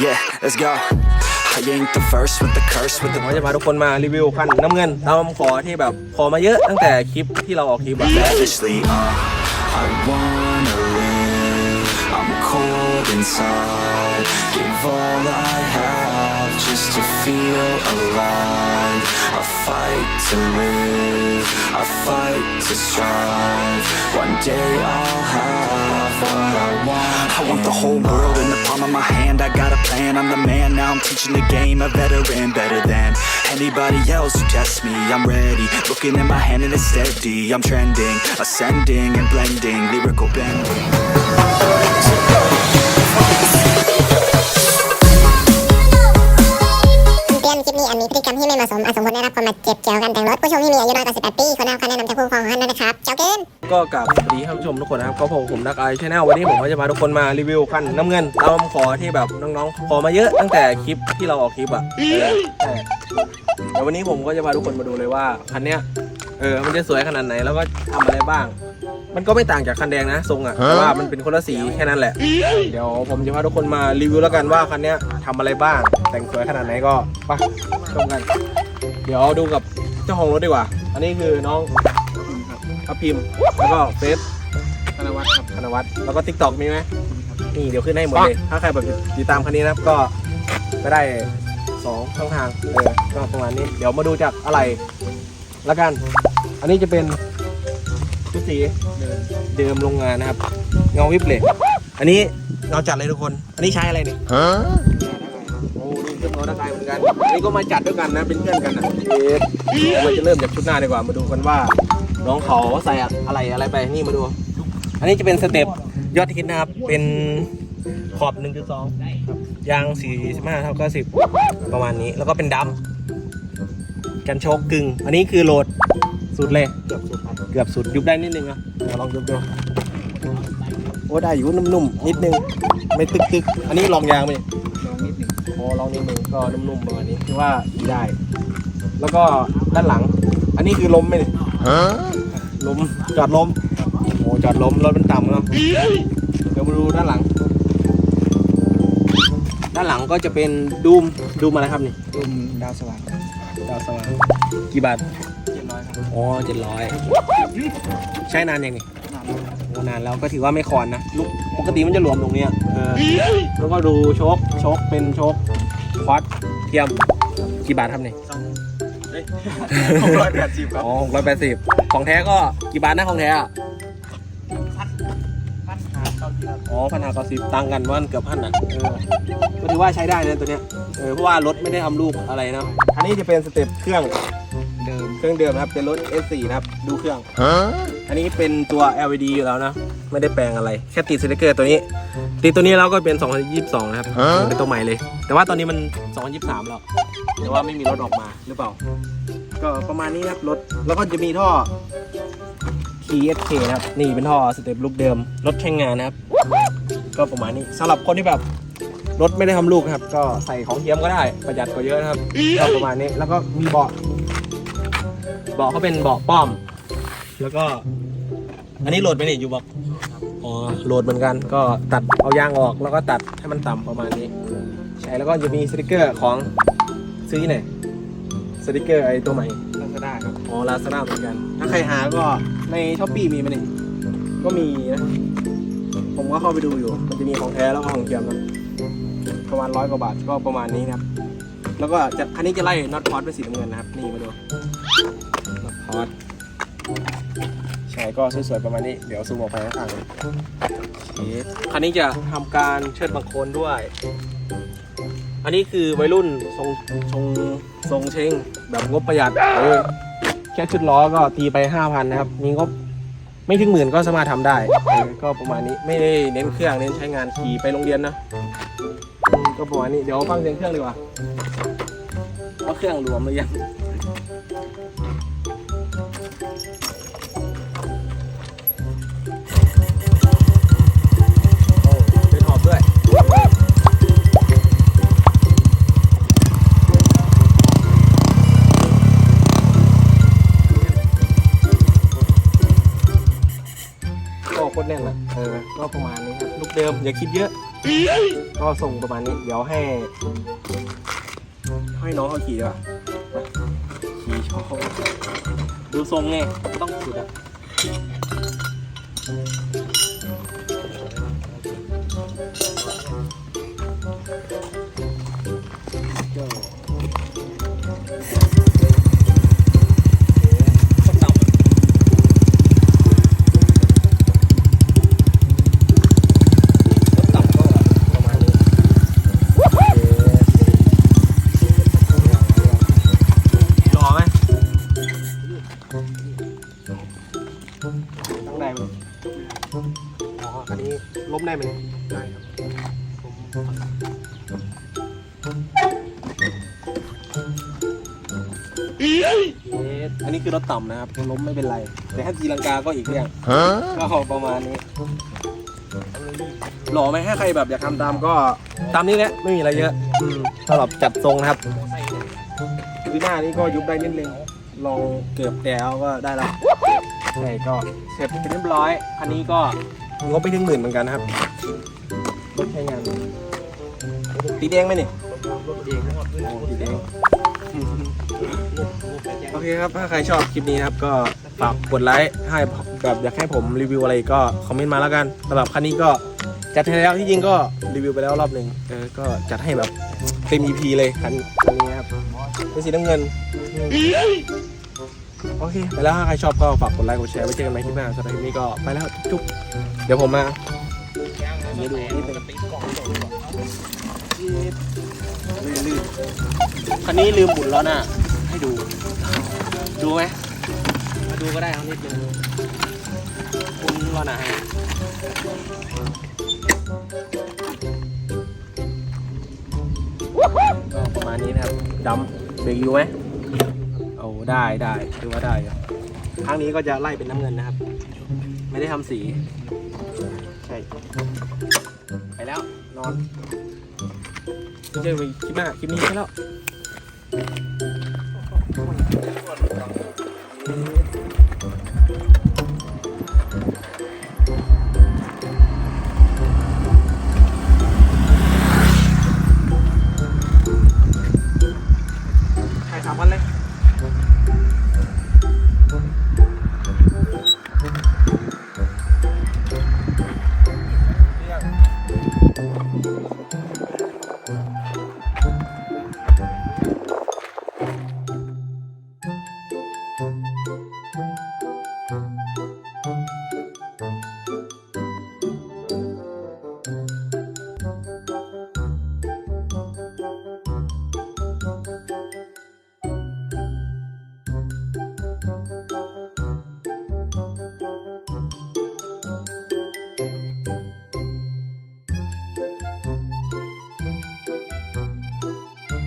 Yeah, let's go. I ain't the first with the curse with ผ the มก็จะพาทุกคนมารีวิวคันน้ำเงินตามขอที่แบบขอมาเยอะตั้งแต่คลิปที่เราออกคลิปอะ lavishly. Uh, I wanna live. I'm cold inside. Give all I have just to feel alive. I fight to live. I fight to strive. One day I'll have what I want. I want the whole world in the palm of my hand. I got a plan. I'm the man. Now I'm teaching the game. A veteran, better than anybody else who tests me. I'm ready. Looking at my hand and it's steady. I'm trending, ascending and blending. Lyrical bending. เตือนคลิปนี้อาจมีพฤติกรรมที่ไม่เหมาะสมอาจสมควรได้รับความบาดเจ็บเกี่ยวกับการแต่งรถ ผู้ชมที่มีอายุน้อยกว่า18ปีควรได้รับคำแนะนจากผู้ปกครองของท่านด้วยนะครับเจ้าเกินก็กราบสวัสดีท่านผู้ชมทุกคนนะครับก็ผมผมนักไอชแนลวันนี้ผมก็จะพาทุกคนมารีวิวคันน้ำเงินตามขอที่แบบน้องๆขอมาเยอะตั้งแต่คลิปที่เราออกคลิปอะเออใช่เดี๋ยววันนี้ผมก็จะพาทุกคนมาดูเลยว่าคันเนี้ยเออมันจะสวยขนาดไหนแล้วก็ทำอะไรบ้าง มันก็ไม่ต่างจากคันแดงนะทรงอะแต่ว่ามันเป็นคนละสีแค่นั้นแหละ เดี๋ยวผมจะพาทุกคนมารีวิวแล้วกันว่าคันเนี้ยทำอะไรบ้างแต่งสวยขนาดไหนก็ไปชมกัน เดี๋ยวดูกับ เจ้าของรถดีกว่า อันนี้คือน้องทับพิมพ์แล้วก็เฟซธนวัฒน์ครับธนวัฒน์แล้วก็ทิกตอกมีไหมนี่เดี๋ยวขึ้นให้หมดเลย ถ้าใครแบบติดตามคันนี้นะครับก็ก็ได้สองช่องทางเออก็ประมาณนี้ เดี๋ยวมาดูจากอะไรแล้วกัน อันนี้จะเป็นชุดสีเดิมโรงงานนะครับ เงาวิบเลย อันนี้เงาจัดเลยทุกคน อันนี้ใช้อะไรเนี่ยโอ้นี่เครื่ องนอนร่างกายเหมือนกันอันนี้ก็มาจัดด้วยกันนะเป็นเพื่อนกันนะเอ๊ะเราจะเริ่มจากชุดหน้าดีกว่ามาดูกันว่า น้องเขาใส่อะไรอะไรไปนี่มาดู อันนี้จะเป็นสเต็ปยอดฮิตนะครับเป็นขอบ 1.2ยาง 45 เท่า90ประมาณนี้ แล้วก็เป็นดัมกันโชกกึ่ง อันนี้คือโหลดสุดเลย เกือบสุดเกือบสุด ยุบได้นิดนึงนะเดี๋ยวลองยุบดู โอ้ได้อยู่นุ่มๆ นิดนึง ไม่ตึกๆ อันนี้ลองยางไหม พอลองนิดนึงก็นุ่มๆประมาณนี้คือว่าขี่ได้ แล้วก็ด้านหลัง อันนี้คือล้มไหมเนี่ยล้มจอดล้มโอ้จอดล้มรถมันต่ำเนาะเดี๋ยวมาดูด้านหลัง ด้านหลังก็จะเป็นดูมดูมอะไรครับนี่ตุ่มดาวสว่างดาวสว่างกี่บาทเจ็ดร้อยครับอ๋อเจ็ดร้อยใช้นานยังนี่โอ้นานแล้วก็ถือว่าไม่คอนนะลูกปกติมันจะหลวมตรงเนี้ยเออแล้วก็ดูโชคโชคเป็นโชคคอสเทียมกี่บาทครับนี่หกร้อยแปดสิบครับอ๋อหกร้อยแปดสิบของแท้ก็กี่บาทนะของแท้อะพันหาเก้าสิบครับอ๋อพันห้าเก้าสิบตังค์กันว่าเกือบพันอะเออก็ถือว่าใช้ได้นะตัวเนี้ยเออเพราะว่ารถไม่ได้ทำลูกอะไรนะอันนี้จะเป็นสเต็ปเครื่องเดิมเครื่องเดิมนะครับเป็นรถ S4 นะครับดูเครื่องอันนี้เป็นตัว LED อยู่แล้วนะ ไม่ได้แปลงอะไร แค่ติดสติกเกอร์ตัวนี้ ติดตัวนี้แล้วก็เป็น 2022 นะครับ เป็นตัวใหม่เลย แต่ว่าตอนนี้มัน 2023 แล้ว แต่ว่าไม่มีรถออกมาหรือเปล่า ก็ประมาณนี้นะครับรถ แล้วก็จะมีท่อ TSK นะครับ นี่เป็นท่อสเต็ปลูกเดิม รถใช้งานนะครับ ก็ประมาณนี้สำหรับคนที่แบบรถไม่ได้ทำลูกนะครับ ก็ใส่ของเทียมก็ได้ประหยัดกว่าเยอะนะครับก็ประมาณนี้แล้วก็มีเบาะเบาะเขาเป็นเบาะป้อม แล้วก็ อันนี้โหลดไหมเนี่ยยูบอก อ๋อโหลดเหมือนกันก็ตัดเอายางออกแล้วก็ตัดให้มันต่ำประมาณนี้ ใช่แล้วก็จะมีสติกเกอร์ของซื้อที่ไหนสติกเกอร์ไอ้ตัวใหม่ลาซาด้าครับอ๋อลาซาด้าเหมือนกัน ถ้าใครหาก็ในช้อปปี้มีไหมเนี่ยก็มีนะผมก็เข้าไปดูอยู่ มันจะมีของแท้แล้วก็ของเทียมนะประมาณร้อยกว่าบาทก็ประมาณนี้นะครับ แล้วก็จะคันนี้จะไล่น็อตพอตเป็นสีน้ำเงินนะครับ นี่มาดูน็อตพอตใช่ ก็สวยๆประมาณนี้ เดี๋ยวซูมออกไปข้างๆเลยโอเคคันนี้จะทำการเชิดบังโคลนด้วย อันนี้คือวัยรุ่นทรงทรงทรงเชงแบบงบประหยัดเออแค่ชุดล้อก็ตีไปห้าพันนะครับ มีงบไม่ถึงหมื่นก็สามารถทำได้เออก็ประมาณนี้ไม่ได้เน้นเครื่องเน้นใช้งานขี่ไปโรงเรียนนะก็ประมาณนี้เดี๋ยวฟังเสียงเครื่องดีกว่าว่าเครื่องรวมหรือยัง ตรแน่นละเออก็ประมาณนี้ครับลูกเดิมอย่าคิดเยอะ ก็ส่งประมาณนี้ เดี๋ยวให้ ให้น้องเขาขี่ดีกว่าขี่โชว์ดูทรงไงต้องสุดอะ อ๋ออันนี้ล้มได้ไหมได้ครับเอ๊ะอันนี้คือรถต่ำนะครับล้มไม่เป็นไร แต่ถ้าตีลังกาก็อีกเรื่องก็ประมาณนี้ หล่อไหมถ้าใครแบบอยากทำตามก็ตามนี้แหละไม่มีอะไรเยอะอืมสำหรับจัดทรงนะครับคือหน้านี้ก็ยุบได้นิดนึงลองเกือบแต่เอาก็ได้แล้ว ใช่ก็เสร็จเป็นเรียบร้อย อันนี้ก็งบไปถึงหมื่นเหมือนกันนะครับรถใช้งานติดเองไหมเนี่ยติดเองโอ้ติดเองอืมโอเคครับ ถ้าใครชอบคลิปนี้นะครับ ก็ฝากกดไลค์ให้แบบอยากให้ผมรีวิวอะไรก็คอมเมนต์มาแล้วกันสำหรับคันนี้ก็จัดให้แล้วที่จริงก็รีวิวไปแล้วรอบหนึ่งเออก็จัดให้แบบเต็ม EP เลยคันคันนี้ครับเป็นสีน้ำเงินอืม โอเค ไปแล้วถ้าใครชอบก็ฝากกดไลค์กดแชร์ไว้เจอกันใหม่คลิปหน้าสำหรับคลิปนี้ก็ไปแล้วจุ๊บๆเดี๋ยวผมมาเดี๋ยวดูนี่เป็นลื่นๆคันนี้ลืมหมุนแล้วน่ะให้ดู ดูไหมมาดูก็ได้เอานิดนึงหมุนล้อน้าให้ก็ประมาณนี้นะครับดำเบรกอยู่ไหม อ้ได้ได้คือว่าได้อยู่ครั้งนี้ก็จะไล่เป็นน้ำเงินนะครับ ไม่ได้ทำสี ใช่ ไปแล้ว นอนเจอไปคลิปหน้าคลิปนี้ไปแล้ว